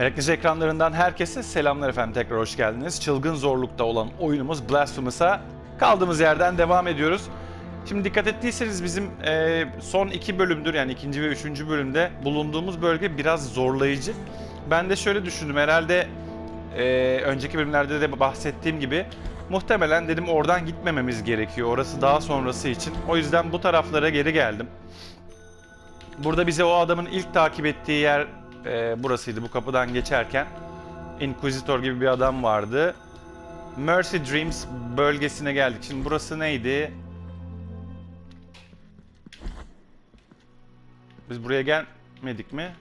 Meleklice ekranlarından herkese selamlar efendim tekrar hoş geldiniz. Çılgın zorlukta olan oyunumuz Blasphemous'a kaldığımız yerden devam ediyoruz. Şimdi dikkat ettiyseniz bizim e, son iki bölümdür yani ikinci ve üçüncü bölümde bulunduğumuz bölge biraz zorlayıcı. Ben de şöyle düşündüm herhalde e, önceki bölümlerde de bahsettiğim gibi muhtemelen dedim oradan gitmememiz gerekiyor. Orası daha sonrası için. O yüzden bu taraflara geri geldim. Burada bize o adamın ilk takip ettiği yer e, burasıydı bu kapıdan geçerken. Inquisitor gibi bir adam vardı. Mercy Dreams bölgesine geldik. Şimdi burası neydi? Biz buraya gelmedik mi?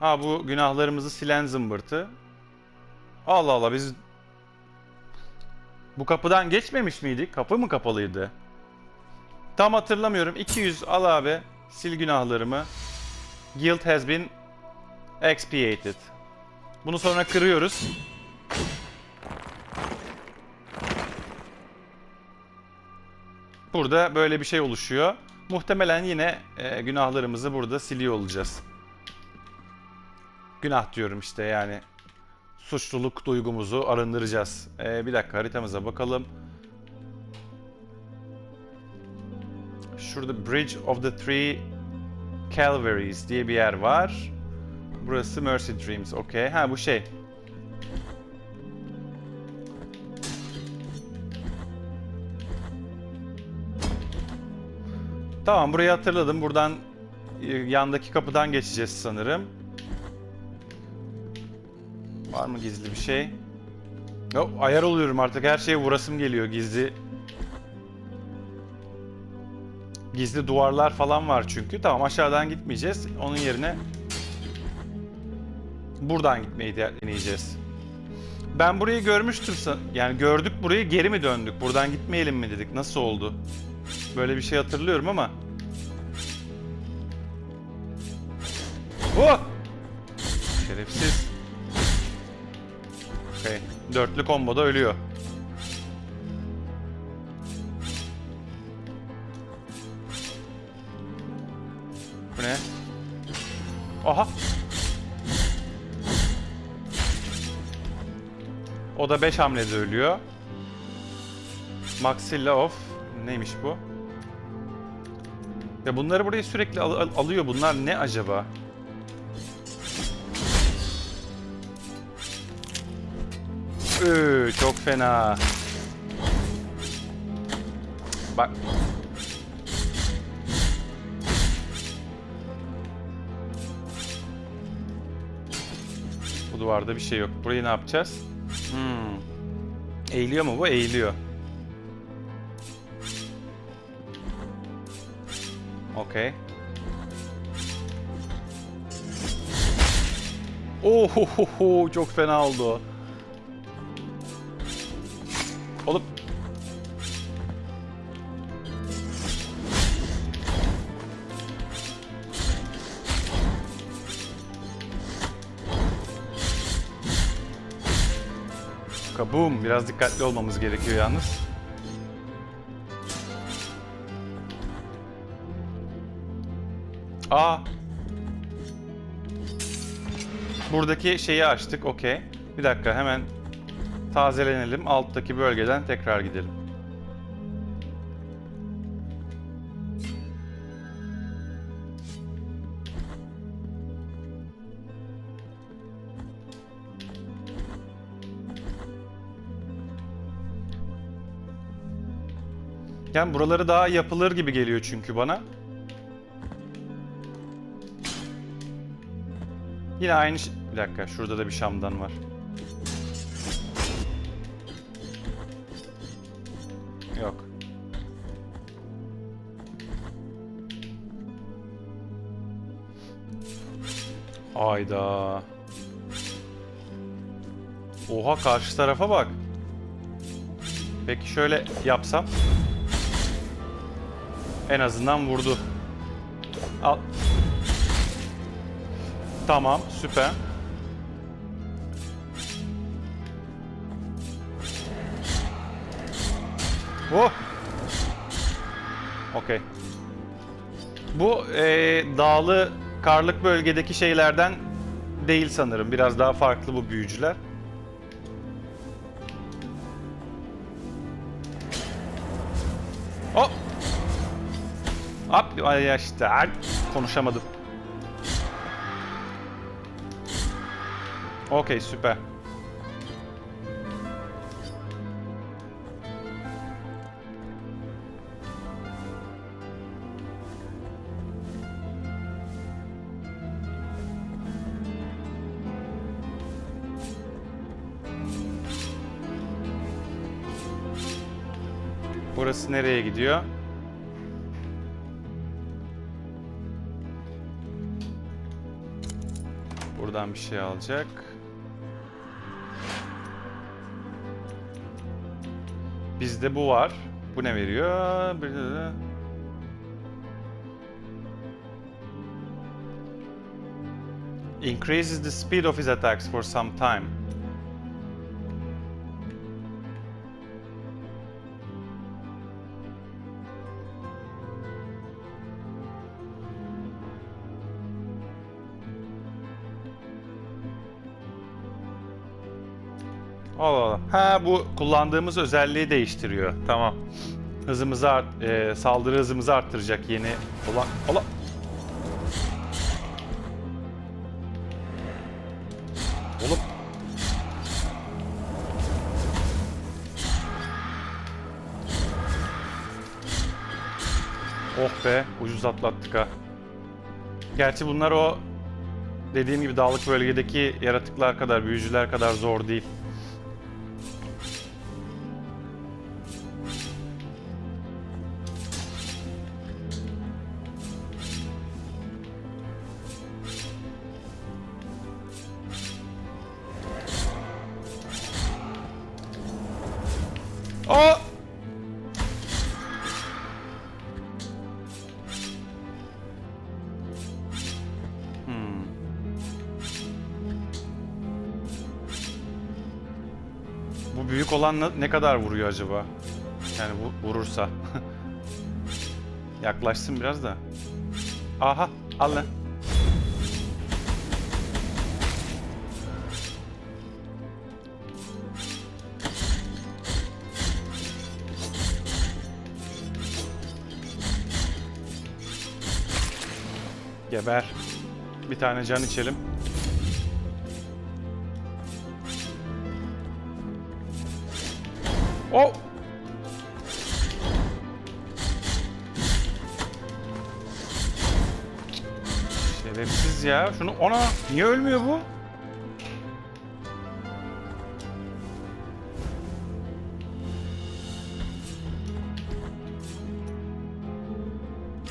Ha bu günahlarımızı silen zımbırtı. Allah Allah biz bu kapıdan geçmemiş miydik? Kapı mı kapalıydı? Tam hatırlamıyorum. 200 al abi. Sil günahlarımı. Guild has been expiated. Bunu sonra kırıyoruz. Burada böyle bir şey oluşuyor. Muhtemelen yine e, günahlarımızı burada siliyor olacağız. Günah diyorum işte yani. Suçluluk duygumuzu arındıracağız. E, bir dakika haritamıza bakalım. Şurada Bridge of the Three Calvaries diye bir yer var. Burası Mercy Dreams. Okey. Ha bu şey. Tamam burayı hatırladım. Buradan e, yandaki kapıdan geçeceğiz sanırım. Var mı gizli bir şey? Yok ayar oluyorum artık. Her şeye vurasım geliyor gizli. Gizli duvarlar falan var çünkü. Tamam aşağıdan gitmeyeceğiz. Onun yerine buradan gitmeyi deneyeceğiz. Ben burayı görmüştüm. Yani gördük burayı geri mi döndük? Buradan gitmeyelim mi dedik? Nasıl oldu? Böyle bir şey hatırlıyorum ama. Oh! Şerefsiz. Okey. Dörtlü komboda ölüyor. Aha. O da 5 hamlede ölüyor. Maxilla off. Neymiş bu? Ya bunları buraya sürekli al- al- alıyor. Bunlar ne acaba? Üü, çok fena. Bak. Bu duvarda bir şey yok. Burayı ne yapacağız? Hmm. Eğiliyor mu bu? Eğiliyor. Okey. Ohohoho çok fena oldu. Kabum. Biraz dikkatli olmamız gerekiyor yalnız. Aa. Buradaki şeyi açtık. Okey. Bir dakika hemen tazelenelim. Alttaki bölgeden tekrar gidelim. Yani buraları daha yapılır gibi geliyor çünkü bana. Yine aynı şey... Bir dakika şurada da bir şamdan var. Yok. Hayda. Oha karşı tarafa bak. Peki şöyle yapsam. En azından vurdu. Al. Tamam, süper. Oh. Okey. Bu e, dağlı, karlık bölgedeki şeylerden değil sanırım. Biraz daha farklı bu büyücüler. Hop! Ay işte. Konuşamadım. Okey süper. Burası nereye gidiyor? Buradan bir şey alacak. Bizde bu var. Bu ne veriyor? Increases the speed of his attacks for some time. Ha bu kullandığımız özelliği değiştiriyor. Tamam. Hızımızı art- e, saldırı hızımızı arttıracak yeni olan. Allah. Oğlum. Oh be, ucuz atlattık ha. Gerçi bunlar o dediğim gibi dağlık bölgedeki yaratıklar kadar, büyücüler kadar zor değil. Ne- ne kadar vuruyor acaba? Yani bu vurursa. Yaklaşsın biraz da. Aha, al lan. Geber. Bir tane can içelim. Oh! Şerefsiz ya. Şunu ona niye ölmüyor bu?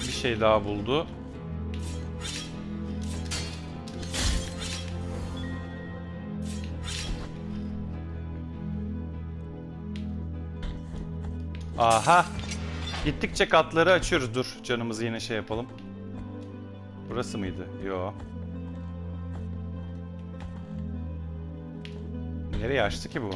Bir şey daha buldu. Aha. Gittikçe katları açıyoruz. Dur canımızı yine şey yapalım. Burası mıydı? Yo. Nereye açtı ki bu?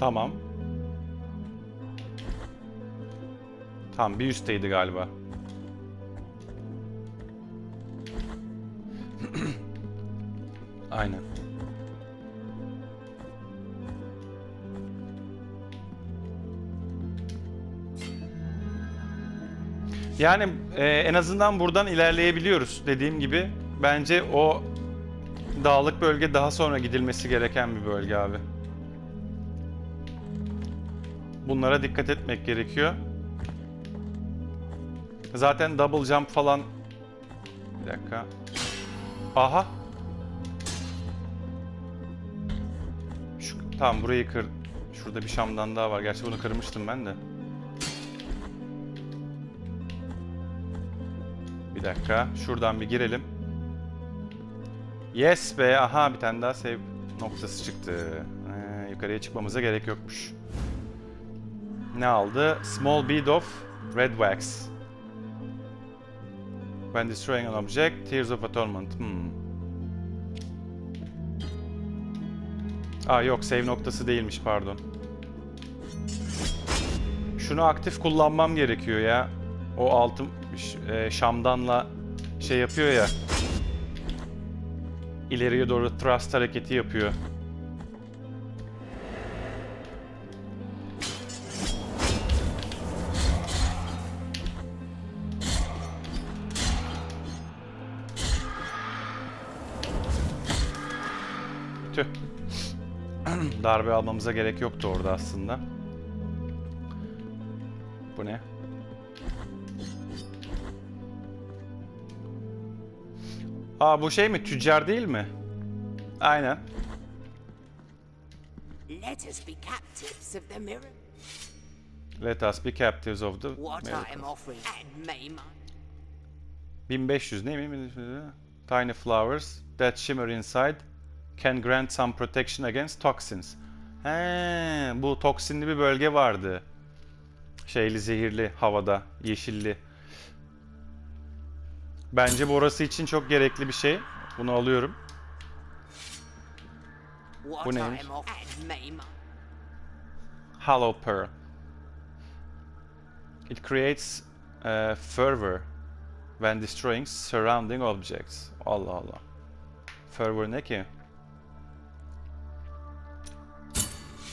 Tamam. Tamam bir üstteydi galiba. Aynen. Yani e, en azından buradan ilerleyebiliyoruz. Dediğim gibi bence o dağlık bölge daha sonra gidilmesi gereken bir bölge abi. Bunlara dikkat etmek gerekiyor. Zaten double jump falan... Bir dakika. Aha. Tamam burayı kır. Şurada bir şamdan daha var. Gerçi bunu kırmıştım ben de. Bir dakika. Şuradan bir girelim. Yes be. Aha bir tane daha save noktası çıktı. Ee, yukarıya çıkmamıza gerek yokmuş. Ne aldı? Small bead of red wax. When destroying an object, Tears of Atonement. Hmm. Aa yok save noktası değilmiş pardon. Şunu aktif kullanmam gerekiyor ya. O altın e, şamdanla şey yapıyor ya. İleriye doğru thrust hareketi yapıyor. Darbe almamıza gerek yoktu orada aslında. Bu ne? Aa bu şey mi? Tüccar değil mi? Aynen. Let us be captives of the mirror. Let us be captives of the What I am offering, and may my 1500 ne mi? Tiny flowers that shimmer inside can grant some protection against toxins. He, bu toksinli bir bölge vardı. Şeyli zehirli havada, yeşilli. Bence bu orası için çok gerekli bir şey. Bunu alıyorum. Bu neymiş? Hollow Pearl. It creates uh, fervor when destroying surrounding objects. Allah Allah. Fervor ne ki?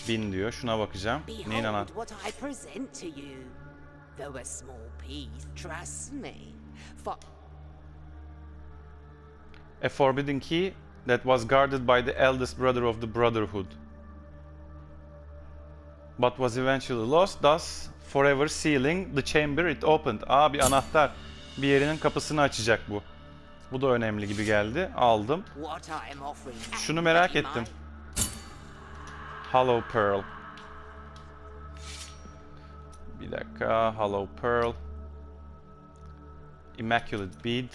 Bin diyor. Şuna bakacağım. Neyin ana? a small piece, trust me. A forbidden key that was guarded by the eldest brother of the Brotherhood. But was eventually lost, thus forever sealing the chamber it opened. Aa bir anahtar. Bir yerinin kapısını açacak bu. Bu da önemli gibi geldi. Aldım. Şunu merak ettim. Hollow Pearl. Bir dakika. Hollow Pearl. Immaculate Bead.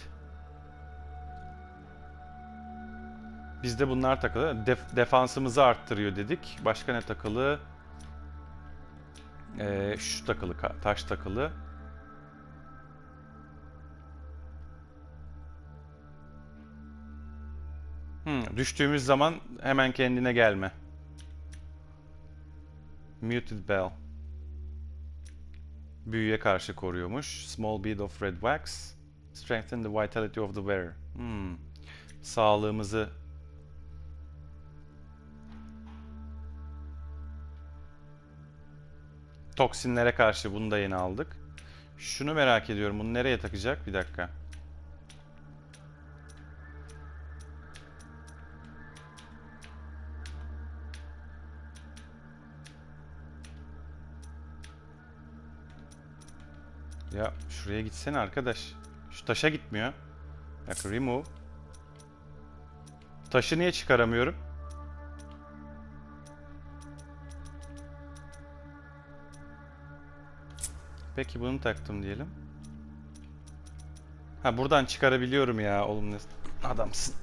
Bizde bunlar takılı. Def- defansımızı arttırıyor dedik. Başka ne takılı? Ee, şu takılı, taş takılı. Hmm, düştüğümüz zaman hemen kendine gelme. Muted Bell. Büyüye karşı koruyormuş. Small bead of red wax. Strengthen the vitality of the wearer. Hmm. Sağlığımızı Toksinlere karşı bunu da yeni aldık. Şunu merak ediyorum. Bunu nereye takacak? Bir dakika. Ya şuraya gitsene arkadaş. Şu taşa gitmiyor. Dakika remove. Taşı niye çıkaramıyorum? Peki bunu taktım diyelim. Ha buradan çıkarabiliyorum ya oğlum ne adamsın.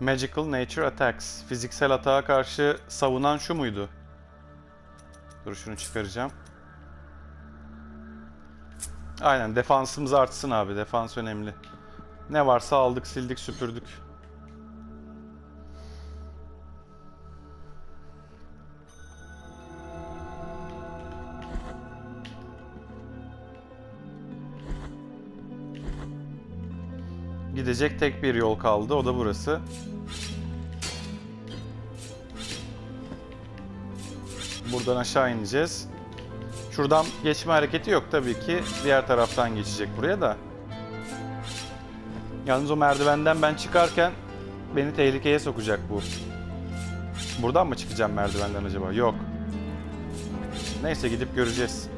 Magical Nature Attacks. Fiziksel atağa karşı savunan şu muydu? Dur şunu çıkaracağım. Aynen defansımız artsın abi. Defans önemli. Ne varsa aldık, sildik, süpürdük. Gidecek tek bir yol kaldı. O da burası. Buradan aşağı ineceğiz. Şuradan geçme hareketi yok tabii ki. Diğer taraftan geçecek buraya da. Yalnız o merdivenden ben çıkarken beni tehlikeye sokacak bu. Buradan mı çıkacağım merdivenden acaba? Yok. Neyse gidip göreceğiz.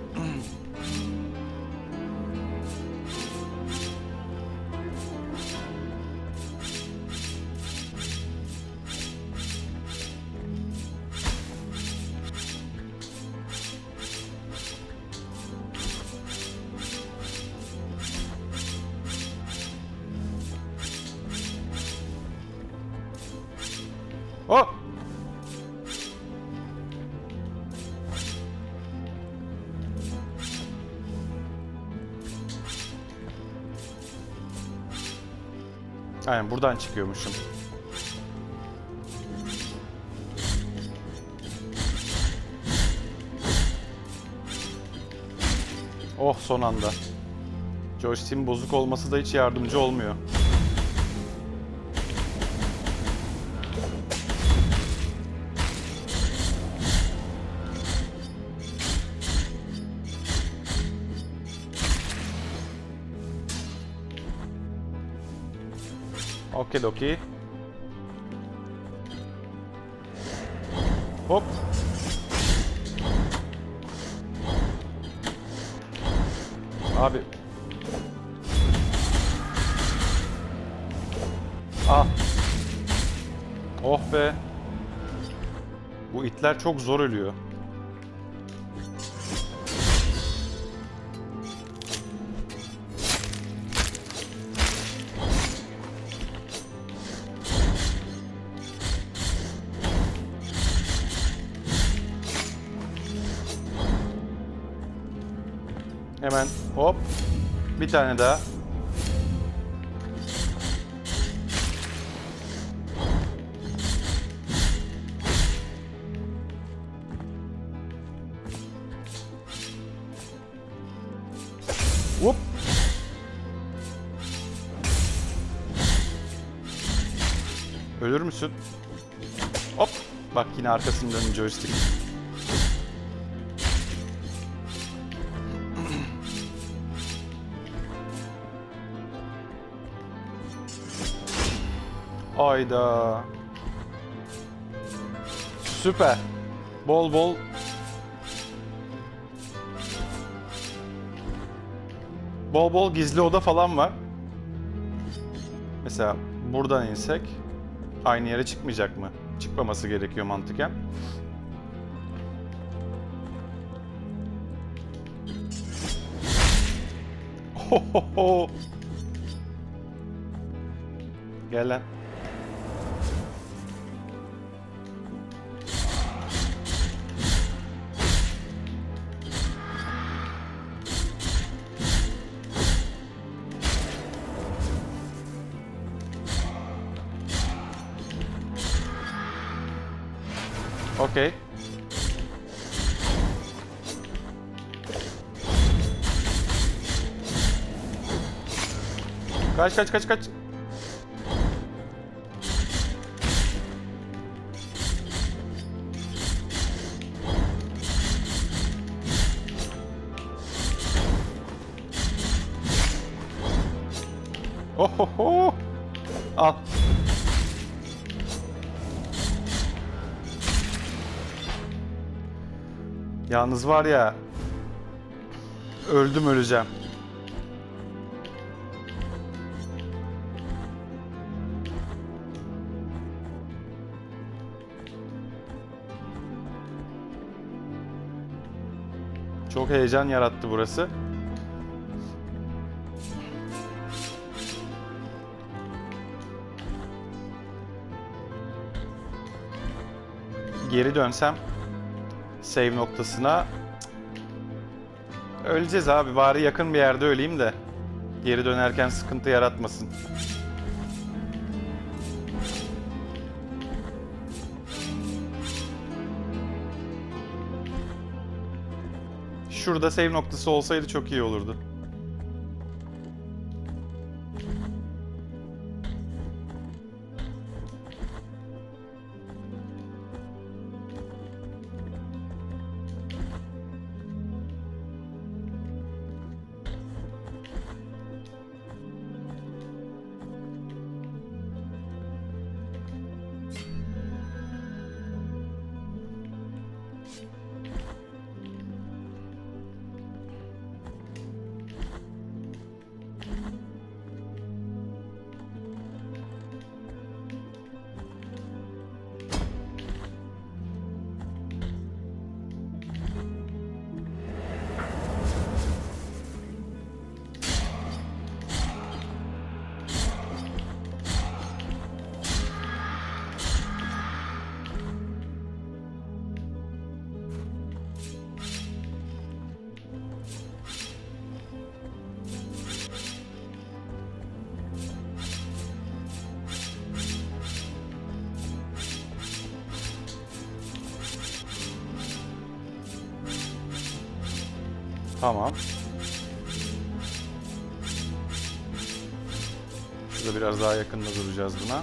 Aynen buradan çıkıyormuşum. Oh son anda. Joystick'in bozuk olması da hiç yardımcı olmuyor. Okidoki. Hop. Abi. Ah. Oh be. Bu itler çok zor ölüyor. Hop. Bir tane daha. Hop. Ölür müsün? Hop. Bak yine arkasından joystick. Ayda. Süper. Bol bol Bol bol gizli oda falan var. Mesela buradan insek aynı yere çıkmayacak mı? Çıkmaması gerekiyor mantıken. Ohoho. Gel lan. Okey. Kaç kaç kaç kaç. Yalnız var ya öldüm öleceğim. Çok heyecan yarattı burası. Geri dönsem save noktasına öleceğiz abi bari yakın bir yerde öleyim de geri dönerken sıkıntı yaratmasın. Şurada save noktası olsaydı çok iyi olurdu. Tamam. Şurada biraz daha yakında duracağız buna.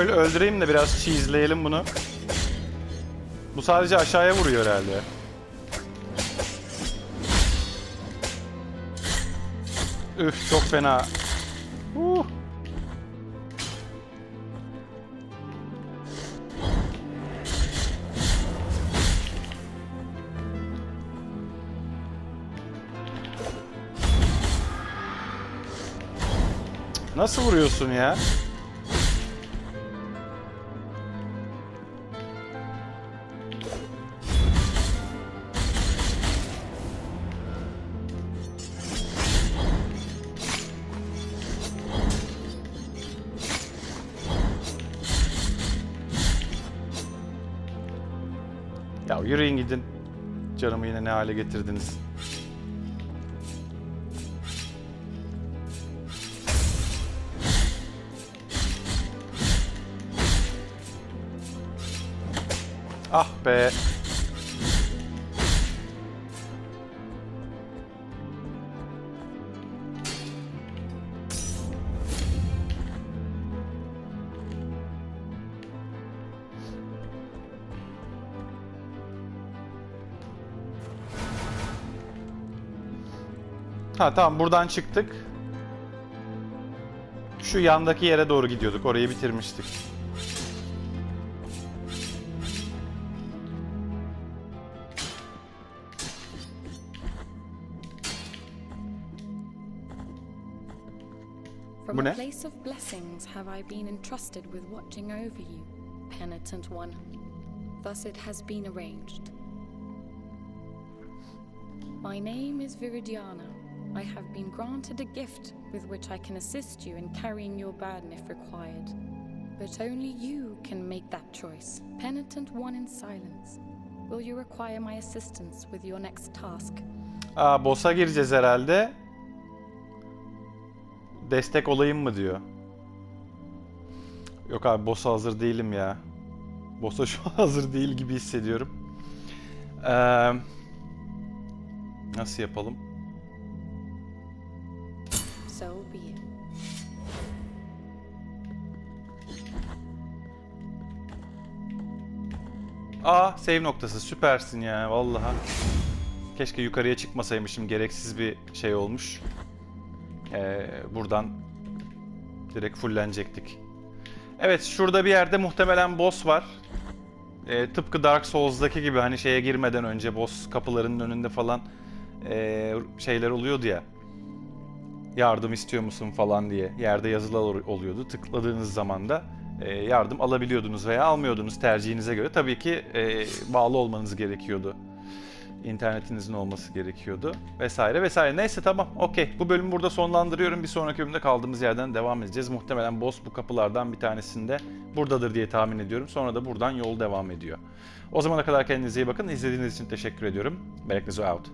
Öyle öldüreyim de biraz cheese'leyelim bunu. Bu sadece aşağıya vuruyor herhalde. Üf çok fena. Uh. Nasıl vuruyorsun ya? Canımı yine ne hale getirdiniz. Ah be. Ha tamam buradan çıktık. Şu yandaki yere doğru gidiyorduk. Orayı bitirmiştik. Bu ne? place of blessings have I been entrusted with watching over you, penitent one. Thus it has been arranged. My name is Viridiana. I have been granted a gift with which I can assist you in carrying your burden if required. But only you can make that choice. Penitent one in silence. Will you require my assistance with your next task? Aa boss'a gireceğiz herhalde. Destek olayım mı diyor. Yok abi boss'a hazır değilim ya. Boss'a şu an hazır değil gibi hissediyorum. Ee, nasıl yapalım? İt. Aa save noktası süpersin ya vallahi. Keşke yukarıya çıkmasaymışım gereksiz bir şey olmuş. Ee, buradan direkt fullenecektik. Evet şurada bir yerde muhtemelen boss var. Ee, tıpkı Dark Souls'daki gibi hani şeye girmeden önce boss kapılarının önünde falan ee, şeyler oluyordu ya. Yardım istiyor musun falan diye yerde yazılar ol- oluyordu. Tıkladığınız zaman da e, yardım alabiliyordunuz veya almıyordunuz tercihinize göre. Tabii ki e, bağlı olmanız gerekiyordu. İnternetinizin olması gerekiyordu vesaire vesaire. Neyse tamam okey. Bu bölümü burada sonlandırıyorum. Bir sonraki bölümde kaldığımız yerden devam edeceğiz. Muhtemelen boss bu kapılardan bir tanesinde buradadır diye tahmin ediyorum. Sonra da buradan yol devam ediyor. O zamana kadar kendinize iyi bakın. İzlediğiniz için teşekkür ediyorum. Melek Nezo out.